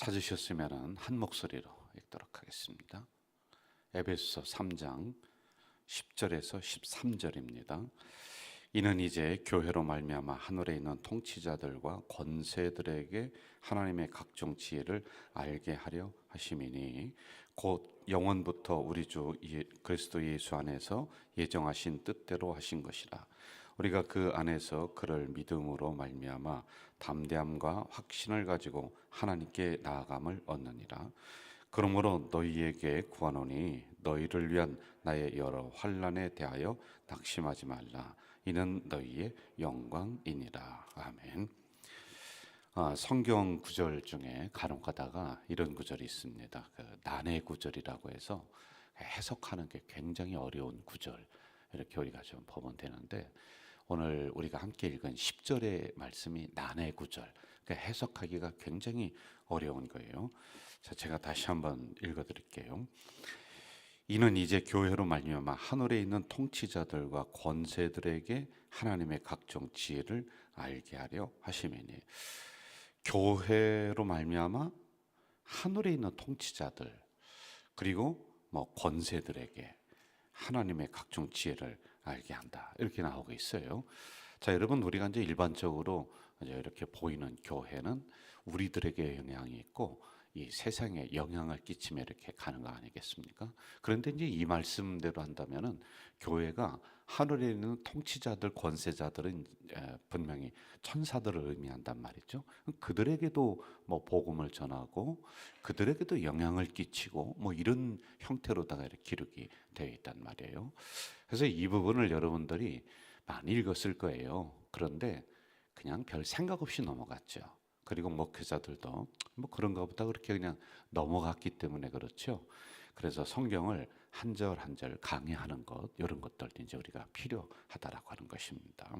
찾으셨으면 한 목소리로 읽도록 하겠습니다. 에베소서 3장 10절에서 13절입니다. 이는 이제 교회로 말미암아 하늘에 있는 통치자들과 권세들에게 하나님의 각종 지혜를 알게 하려 하심이니 곧 영원부터 우리 주 예- 그리스도 예수 안에서 예정하신 뜻대로 하신 것이라 우리가 그 안에서 그를 믿음으로 말미암아 담대함과 확신을 가지고 하나님께 나아감을 얻느니라 그러므로 너희에게 구하노니 너희를 위한 나의 여러 환란에 대하여 낙심하지 말라 이는 너희의 영광이니라 아멘. 아, 성경 구절 중에 간혹 가다가 이런 구절이 있습니다. 그 난해 구절이라고 해서 해석하는 게 굉장히 어려운 구절 이렇게 우리가 좀 보면 되는데 오늘 우리가 함께 읽은 10절의 말씀이 난해 구절 그러니까 해석하기가 굉장히 어려운 거예요. 자, 제가 다시 한번 읽어 드릴게요. 이는 이제 교회로 말미암아 하늘에 있는 통치자들과 권세들에게 하나님의 각종 지혜를 알게 하려 하심이니 교회로 말미암아 하늘에 있는 통치자들 그리고 뭐 권세들에게 하나님의 각종 지혜를 알게 한다 이렇게 나오고 있어요. 자 여러분 우리가 이제 일반적으로 이제 이렇게 보이는 교회는 우리들에게 영향이 있고 이 세상에 영향을 끼치며 이렇게 가는 거 아니겠습니까? 그런데 이제 이 말씀대로 한다면은 교회가 하늘에 있는 통치자들, 권세자들은 에, 분명히 천사들을 의미한단 말이죠. 그들에게도 뭐 복음을 전하고 그들에게도 영향을 끼치고 뭐 이런 형태로다가 이렇게 기록이 되어 있단 말이에요. 그래서 이 부분을 여러분들이 많이 읽었을 거예요. 그런데 그냥 별 생각 없이 넘어갔죠. 그리고 목회자들도 뭐 그런가 보다 그렇게 그냥 넘어갔기 때문에 그렇죠. 그래서 성경을 한 절 한 절 강의하는 것 이런 것들도 이제 우리가 필요하다라고 하는 것입니다.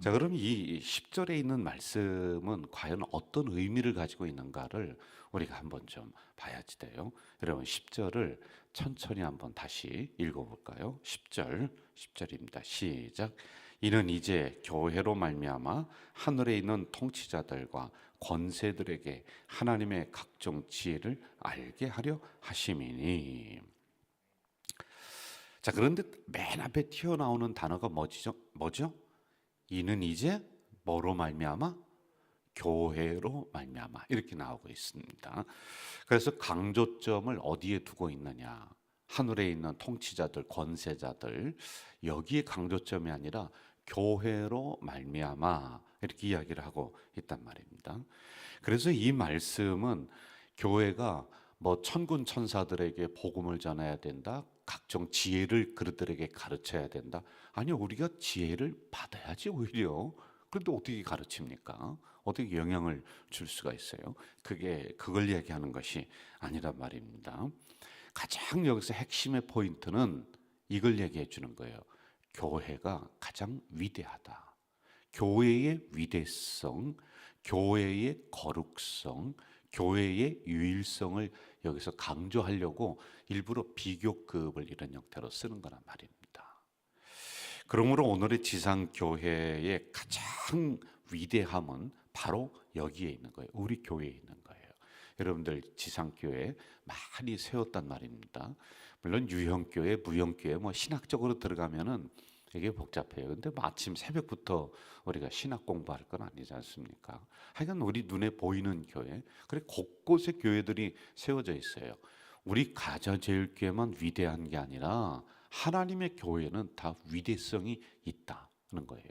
자, 그럼 이 10절에 있는 말씀은 과연 어떤 의미를 가지고 있는가를 우리가 한번 좀 봐야지 돼요. 여러분 10절을 천천히 한번 다시 읽어 볼까요? 10절 10절입니다. 시작. 이는 이제 교회로 말미암아 하늘에 있는 통치자들과 권세들에게 하나님의 각종 지혜를 알게 하려 하심이니. 자, 그런데 맨 앞에 튀어나오는 단어가 뭐죠? 뭐죠? 이는 이제 뭐로 말미암아 교회로 말미암아 이렇게 나오고 있습니다. 그래서 강조점을 어디에 두고 있느냐? 하늘에 있는 통치자들, 권세자들 여기에 강조점이 아니라 교회로 말미암아 이렇게 이야기를 하고 있단 말입니다. 그래서 이 말씀은 교회가 뭐 천군 천사들에게 복음을 전해야 된다. 각종 지혜를 그들에게 가르쳐야 된다. 아니요, 우리가 지혜를 받아야지 오히려. 그런데 어떻게 가르칩니까? 어떻게 영향을 줄 수가 있어요? 그게 그걸 얘기하는 것이 아니란 말입니다. 가장 여기서 핵심의 포인트는 이걸 얘기해 주는 거예요. 교회가 가장 위대하다. 교회의 위대성, 교회의 거룩성, 교회의 유일성을 여기서 강조하려고 일부러 비교급을 이런 형태로 쓰는 거란 말입니다. 그러므로 오늘의 지상 교회의 가장 위대함은 바로 여기에 있는 거예요. 우리 교회에 있는 거예요. 여러분들 지상 교회 많이 세웠단 말입니다. 물론 유형교회, 무형교회 뭐 신학적으로 들어가면은 되게 복잡해요. 근데 뭐 아침 새벽부터 우리가 신학 공부할 건 아니지 않습니까? 하여간 우리 눈에 보이는 교회, 그래 곳곳에 교회들이 세워져 있어요. 우리 가자제일교회만 위대한 게 아니라 하나님의 교회는 다 위대성이 있다는 거예요.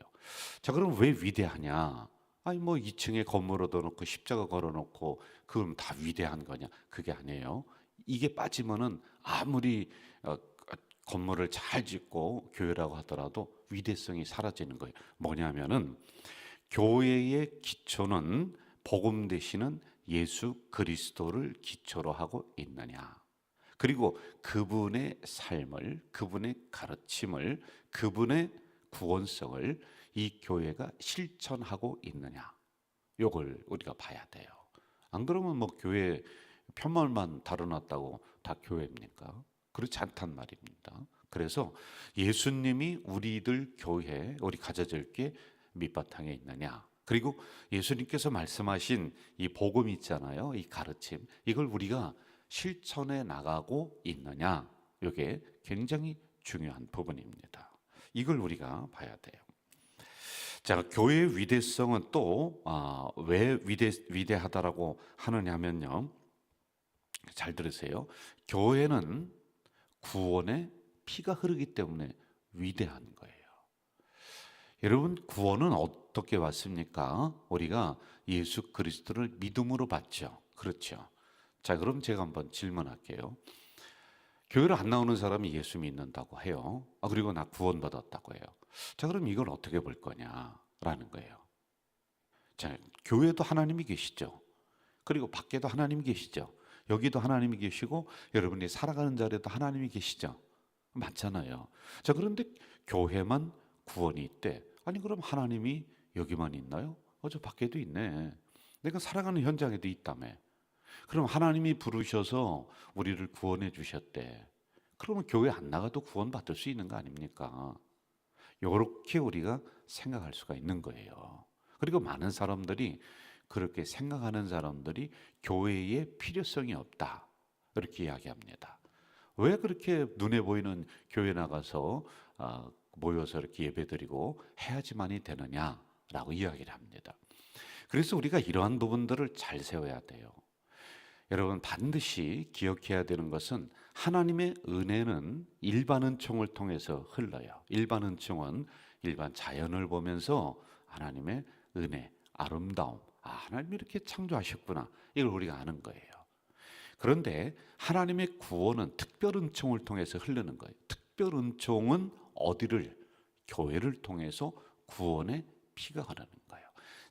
자, 그럼 왜 위대하냐? 아니 뭐 2층에 건물 얻어놓고 십자가 걸어놓고 그럼 다 위대한 거냐? 그게 아니에요. 이게 빠지면은 아무리 어, 건물을 잘 짓고 교회라고 하더라도 위대성이 사라지는 거예요. 뭐냐면은 교회의 기초는 복음 되시는 예수 그리스도를 기초로 하고 있느냐. 그리고 그분의 삶을, 그분의 가르침을, 그분의 구원성을 이 교회가 실천하고 있느냐. 요걸 우리가 봐야 돼요. 안 그러면 뭐 교회 편말만 달아놨다고 다 교회입니까? 그렇지 않단 말입니다. 그래서 예수님이 우리들 교회, 우리 가져질 게 밑바탕에 있느냐? 그리고 예수님께서 말씀하신 이 복음 있잖아요. 이 가르침. 이걸 우리가 실천해 나가고 있느냐. 이게 굉장히 중요한 부분입니다. 이걸 우리가 봐야 돼요. 자, 교회의 위대성은 또, 아, 왜 위대, 위대하다라고 하느냐면요. 잘 들으세요. 교회는 구원의 피가 흐르기 때문에 위대한 거예요. 여러분, 구원은 어떻게 왔습니까? 우리가 예수 그리스도를 믿음으로 받죠. 그렇죠. 자, 그럼 제가 한번 질문할게요. 교회를 안 나오는 사람이 예수 믿는다고 해요. 아, 그리고 나 구원받았다고 해요. 자, 그럼 이걸 어떻게 볼 거냐라는 거예요. 자, 교회도 하나님이 계시죠. 그리고 밖에도 하나님이 계시죠. 여기도 하나님이 계시고 여러분이 살아가는 자리에도 하나님이 계시죠. 맞잖아요. 자, 그런데 교회만 구원이 있대. 아니 그럼 하나님이 여기만 있나요? 어, 저 밖에도 있네. 내가 살아가는 현장에도 있다며. 그럼 하나님이 부르셔서 우리를 구원해 주셨대. 그러면 교회 안 나가도 구원 받을 수 있는 거 아닙니까? 이렇게 우리가 생각할 수가 있는 거예요. 그리고 많은 사람들이 그렇게 생각하는 사람들이 교회에 필요성이 없다. 이렇게 이야기합니다. 왜 그렇게 눈에 보이는 교회 나가서 아, 모여서 이렇게 예배드리고 해야지만이 되느냐라고 이야기를 합니다. 그래서 우리가 이러한 부분들을 잘 세워야 돼요. 여러분 반드시 기억해야 되는 것은 하나님의 은혜는 일반 은총을 통해서 흘러요. 일반 은총은 일반 자연을 보면서 하나님의 은혜, 아름다움, 아, 하나님이 이렇게 창조하셨구나. 이걸 우리가 아는 거예요. 그런데 하나님의 구원은 특별 은총을 통해서 흐르는 거예요. 특별 은총은 어디를 교회를 통해서 구원의 피가 흐르는 거예요.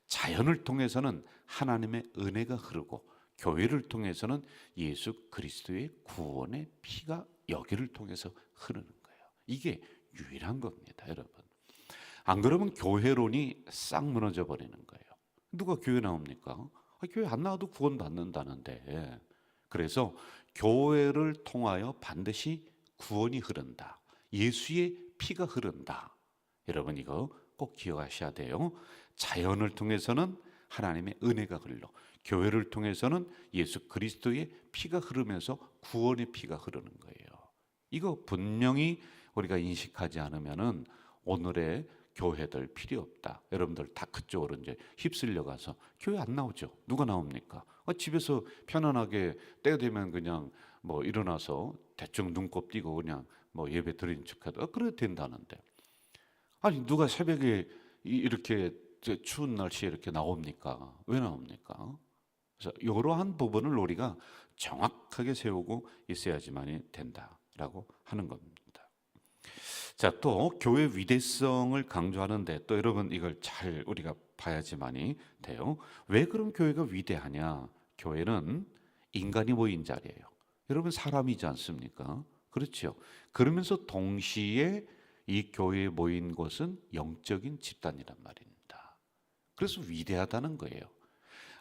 자연을 통해서는 하나님의 은혜가 흐르고 교회를 통해서는 예수 그리스도의 구원의 피가 여기를 통해서 흐르는 거예요. 이게 유일한 겁니다, 여러분. 안 그러면 교회론이 싹 무너져 버리는 거예요. 누가 교회 나옵니까? 아, 교회 안 나와도 구원 받는다는데. 그래서 교회를 통하여 반드시 구원이 흐른다. 예수의 피가 흐른다. 여러분 이거 꼭 기억하셔야 돼요. 자연을 통해서는 하나님의 은혜가 흘러 교회를 통해서는 예수 그리스도의 피가 흐르면서 구원의 피가 흐르는 거예요. 이거 분명히 우리가 인식하지 않으면은 오늘의 교회들 필요 없다. 여러분들 다 그쪽으로 이제 휩쓸려 가서 교회 안 나오죠. 누가 나옵니까? 어, 집에서 편안하게 때 되면 그냥 뭐 일어나서 대충 눈곱 띄고 그냥 뭐 예배 드린 척해도 어, 그래도 된다는데. 아니 누가 새벽에 이- 이렇게 저 추운 날씨에 이렇게 나옵니까? 왜 나옵니까? 그래서 이러한 부분을 우리가 정확하게 세우고 있어야지만이 된다라고 하는 겁니다. 자, 또 교회 위대성을 강조하는데 또 여러분 이걸 잘 우리가 봐야지만이 돼요. 왜 그럼 교회가 위대하냐? 교회는 인간이 모인 자리예요. 여러분 사람이지 않습니까? 그렇죠. 그러면서 동시에 이 교회에 모인 곳은 영적인 집단이란 말입니다. 그래서 위대하다는 거예요.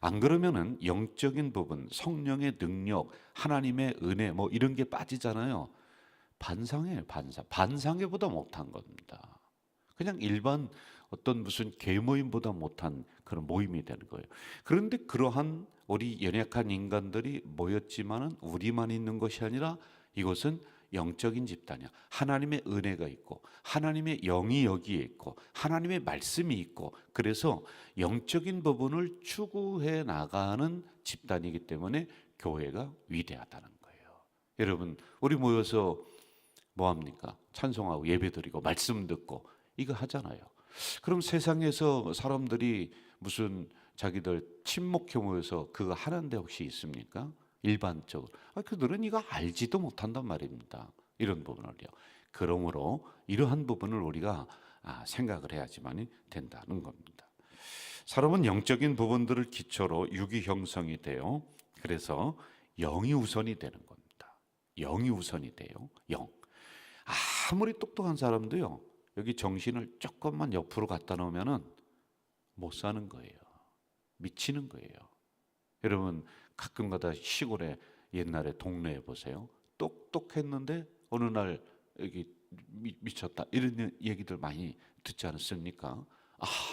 안 그러면은 영적인 부분, 성령의 능력, 하나님의 은혜 뭐 이런 게 빠지잖아요. 반상이에요, 반상. 반상회보다 못한 겁니다. 그냥 일반 어떤 무슨 개 모임보다 못한 그런 모임이 되는 거예요. 그런데 그러한 우리 연약한 인간들이 모였지만은 우리만 있는 것이 아니라 이것은 영적인 집단이야. 하나님의 은혜가 있고 하나님의 영이 여기에 있고 하나님의 말씀이 있고 그래서 영적인 부분을 추구해 나가는 집단이기 때문에 교회가 위대하다는 거예요. 여러분, 우리 모여서 뭐 합니까? 찬송하고 예배드리고 말씀 듣고 이거 하잖아요. 그럼 세상에서 사람들이 무슨 자기들 친목해 모여서 그거 하는데 혹시 있습니까? 일반적으로. 아, 그들은 이거 알지도 못한단 말입니다. 이런 부분을요. 그러므로 이러한 부분을 우리가 아, 생각을 해야지만 된다는 겁니다. 사람은 영적인 부분들을 기초로 유기 형성이 돼요. 그래서 영이 우선이 되는 겁니다. 영이 우선이 돼요. 영. 아무리 똑똑한 사람도요. 여기 정신을 조금만 옆으로 갖다 놓으면은 못 사는 거예요. 미치는 거예요. 여러분 가끔가다 시골에 옛날에 동네에 보세요. 똑똑했는데 어느 날 여기 미, 미쳤다 이런 얘기들 많이 듣지 않습니까?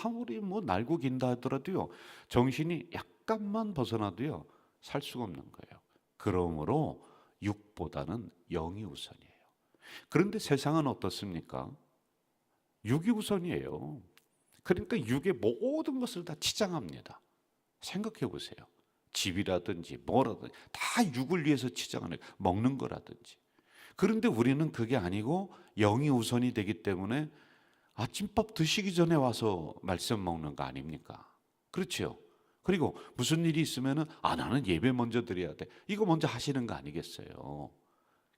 아무리 뭐 날고 긴다 하더라도요 정신이 약간만 벗어나도요 살 수가 없는 거예요. 그러므로 육보다는 영이 우선이에요. 그런데 세상은 어떻습니까? 육이 우선이에요. 그러니까 육의 모든 것을 다 치장합니다. 생각해 보세요. 집이라든지 뭐라든지 다 육을 위해서 치장하는. 먹는 거라든지. 그런데 우리는 그게 아니고 영이 우선이 되기 때문에 아침밥 드시기 전에 와서 말씀 먹는 거 아닙니까? 그렇죠? 그리고 무슨 일이 있으면은 아 나는 예배 먼저 드려야 돼. 이거 먼저 하시는 거 아니겠어요?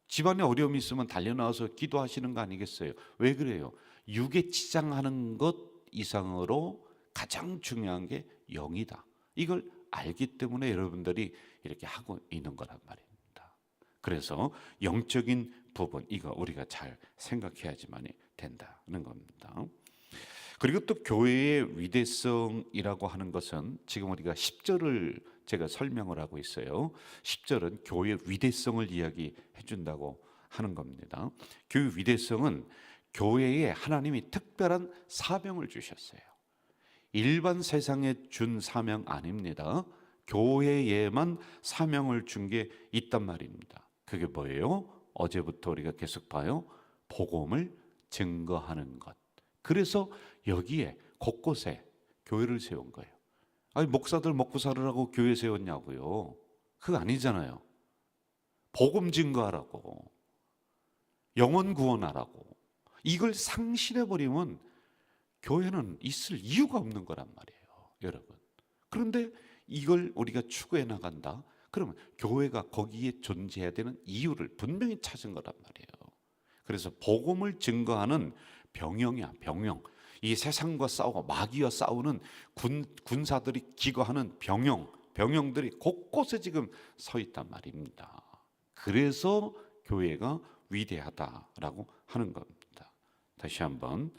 집안에 어려움이 있으면 달려 나와서 기도하시는 거 아니겠어요? 왜 그래요? 육에 치장하는 것 이상으로 가장 중요한 게 영이다. 이걸 알기 때문에 여러분들이 이렇게 하고 있는 거란 말입니다. 그래서 영적인 부분 이거 우리가 잘 생각해야지만이 된다는 겁니다. 그리고 또 교회의 위대성이라고 하는 것은 지금 우리가 10절을 제가 설명을 하고 있어요. 10절은 교회의 위대성을 이야기해 준다고 하는 겁니다. 교회 위대성은 교회에 하나님이 특별한 사명을 주셨어요. 일반 세상에 준 사명 아닙니다. 교회에만 사명을 준 게 있단 말입니다. 그게 뭐예요? 어제부터 우리가 계속 봐요. 복음을 증거하는 것. 그래서 여기에 곳곳에 교회를 세운 거예요. 아니 목사들 먹고 살으라고 교회 세웠냐고요. 그거 아니잖아요. 복음 증거하라고. 영혼 구원하라고. 이걸 상실해 버리면 교회는 있을 이유가 없는 거란 말이에요. 여러분. 그런데 이걸 우리가 추구해 나간다. 그러면 교회가 거기에 존재해야 되는 이유를 분명히 찾은 거란 말이에요. 그래서 복음을 증거하는 병영이야, 병영. 이 세상과 싸우고 마귀와 싸우는 군 군사들이 기거하는 병영, 병영들이 곳곳에 지금 서 있단 말입니다. 그래서 교회가 위대하다라고 하는 겁니다. 다시 한번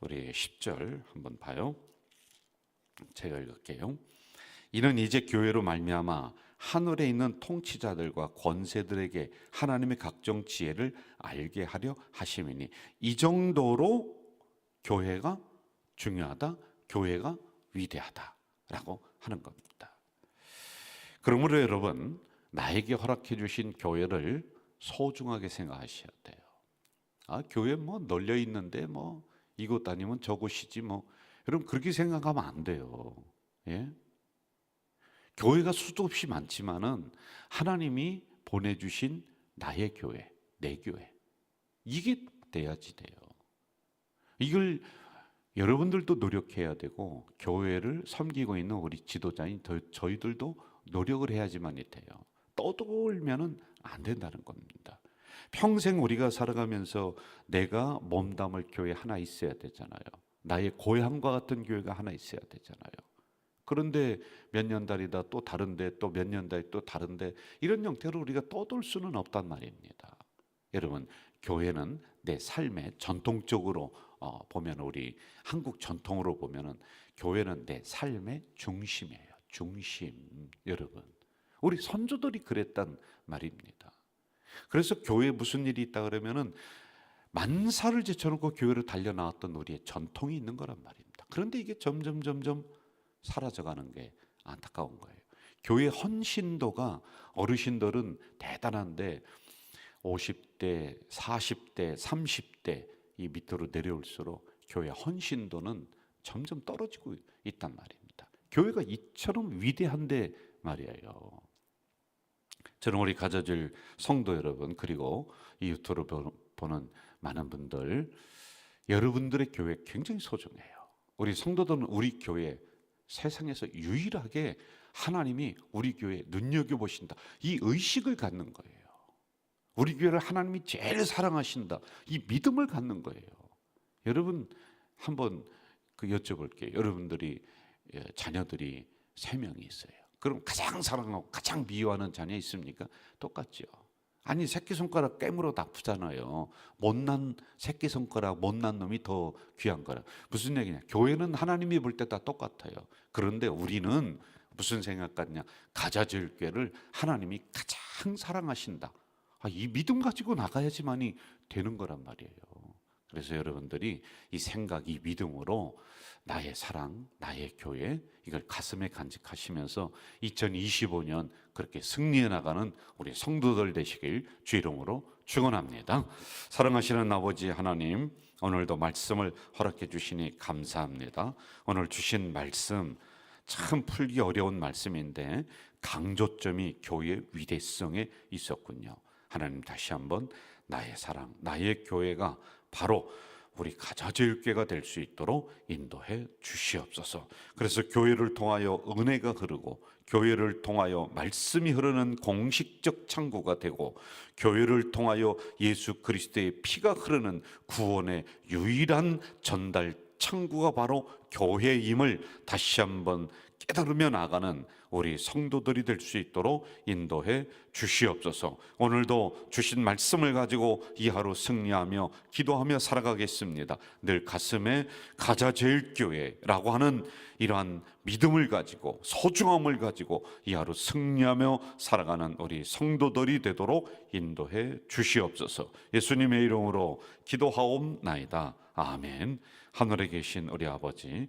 우리 10절 한번 봐요. 제가 읽을게요. 이는 이제 교회로 말미암아 하늘에 있는 통치자들과 권세들에게 하나님의 각종 지혜를 알게 하려 하심이니 이 정도로 교회가 중요하다, 교회가 위대하다라고 하는 겁니다. 그러므로 여러분 나에게 허락해 주신 교회를 소중하게 생각하셔야 돼요. 아 교회 뭐 널려 있는데 뭐 이곳 아니면 저곳이지 뭐 여러분 그렇게 생각하면 안 돼요. 예? 교회가 수도 없이 많지만은 하나님이 보내주신 나의 교회, 내 교회 이게 돼야지 돼요. 이걸 여러분들도 노력해야 되고 교회를 섬기고 있는 우리 지도자인 더- 저희들도 노력을 해야지만이 돼요. 떠돌면은 안 된다는 겁니다. 평생 우리가 살아가면서 내가 몸담을 교회 하나 있어야 되잖아요. 나의 고향과 같은 교회가 하나 있어야 되잖아요. 그런데 몇 년 달이다 또 다른데 또 몇 년 달이 또 다른데 이런 형태로 우리가 떠돌 수는 없단 말입니다. 여러분 교회는 내 삶의 전통적으로 어, 보면 우리 한국 전통으로 보면은 교회는 내 삶의 중심이에요. 중심 여러분 우리 선조들이 그랬단 말입니다. 그래서 교회에 무슨 일이 있다 그러면은 만사를 제쳐놓고 교회를 달려 나왔던 우리의 전통이 있는 거란 말입니다. 그런데 이게 점점 점점 사라져가는 게 안타까운 거예요. 교회 헌신도가 어르신들은 대단한데 50대, 40대, 30대 이 밑으로 내려올수록 교회 헌신도는 점점 떨어지고 있단 말입니다. 교회가 이처럼 위대한데 말이에요. 저는 우리 가져질 성도 여러분 그리고 이 유튜브를 보- 보는 많은 분들 여러분들의 교회 굉장히 소중해요. 우리 성도들은 우리 교회 세상에서 유일하게 하나님이 우리 교회 눈여겨 보신다. 이 의식을 갖는 거예요. 우리 교회를 하나님이 제일 사랑하신다. 이 믿음을 갖는 거예요. 여러분 한번 그 여쭤볼게요. 여러분들이 예, 자녀들이 세 명이 있어요. 그럼 가장 사랑하고 가장 미워하는 자녀 있습니까? 똑같죠. 아니 새끼 손가락 깨물어 나쁘잖아요. 못난 새끼 손가락 못난 놈이 더 귀한 거라. 무슨 얘기냐? 교회는 하나님이 볼 때 다 똑같아요. 그런데 우리는 무슨 생각 같냐? 가자질 교회를 하나님이 가장 사랑하신다. 아, 이 믿음 가지고 나가야지만이 되는 거란 말이에요. 그래서 여러분들이 이 생각, 이 믿음으로 나의 사랑, 나의 교회 이걸 가슴에 간직하시면서 2025년 그렇게 승리해 나가는 우리 성도들 되시길 주 이름으로 축원합니다. 사랑하시는 아버지 하나님, 오늘도 말씀을 허락해 주시니 감사합니다. 오늘 주신 말씀 참 풀기 어려운 말씀인데 강조점이 교회의 위대성에 있었군요. 하나님 다시 한번 나의 사랑, 나의 교회가 바로 우리 가자제일교회가 될 수 있도록 인도해 주시옵소서. 그래서 교회를 통하여 은혜가 흐르고 교회를 통하여 말씀이 흐르는 공식적 창구가 되고 교회를 통하여 예수 그리스도의 피가 흐르는 구원의 유일한 전달 창구가 바로 교회임을 다시 한번 깨달으며 나가는 우리 성도들이 될 수 있도록 인도해 주시옵소서. 오늘도 주신 말씀을 가지고 이 하루 승리하며 기도하며 살아가겠습니다. 늘 가슴에 가자 제일 교회라고 하는 이러한 믿음을 가지고 소중함을 가지고 이 하루 승리하며 살아가는 우리 성도들이 되도록 인도해 주시옵소서. 예수님의 이름으로 기도하옵나이다. 아멘. 하늘에 계신 우리 아버지,